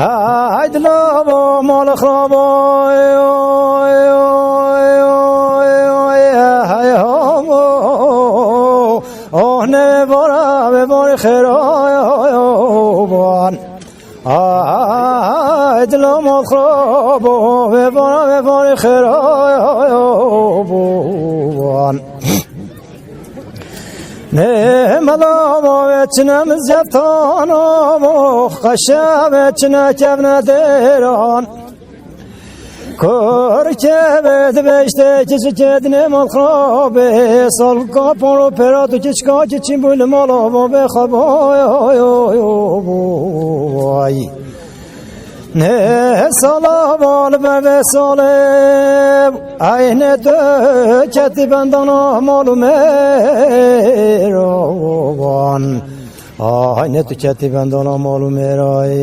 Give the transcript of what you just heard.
هاید نام مال خراب آهنه بارا به بار خرابان آهید لام خراب به ne malamo veçnemiz yaptanamo Kaşa veçne kevne deran Korkebet beşte kişi kedine mal krabe Sal kaponu peratu kiçka kiçin bul malamo be khaboy vay ne salam ol be salam ayne döketi benden malum erovan Ay ne tüketi benden malum eray